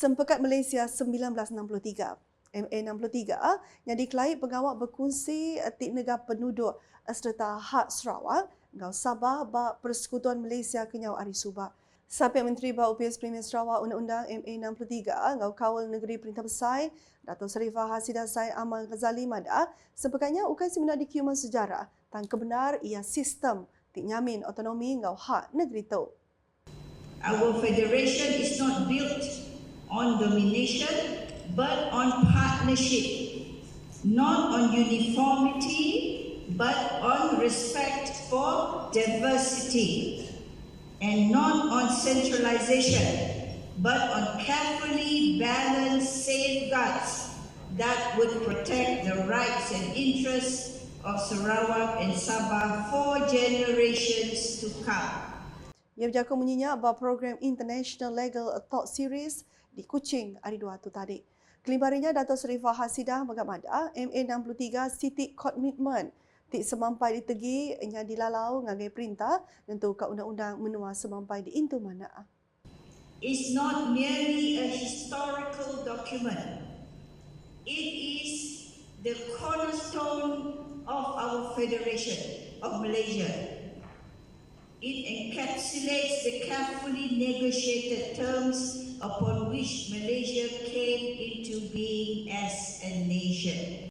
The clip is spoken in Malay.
Sempekat Malaysia 1963. MA63 yang dikelai pengawal berkongsi etik negara penduduk serta hak Sarawak ngau Sabah ba Persekutuan Malaysia kenyau Ari Subak. Sampai Menteri Bau UPS Premier Sarawak Undang-Undang MA63 ngau kawal negeri Perintah Besar Dato' Sarifah Hasidah Sai Amal Ghazali Mada sempekatnya ukai seminar di Kiuman Sejarah tang kebenar ia sistem tik nyamin otonomi ngau hak negeri tu. Our federation is not built on domination but on partnership, not on uniformity but on respect for diversity, and not on centralization but on carefully balanced safeguards that would protect the rights and interests of Sarawak and Sabah for generations to come. Ia berjaka menyenyak bahawa program International Legal Talk Series di Kuching hari dua tu tadi. Kelimbarinya Dato' Serifah Hasidah mengamada MA63 City Commitment tik semampai ditegi yang dilalau ngagai perintah untuk ke undang-undang menua semampai di intu mana. It's not merely a historical document. It is the cornerstone of our Federation of Malaysia. It encapsulates the carefully negotiated terms upon which Malaysia came into being as a nation.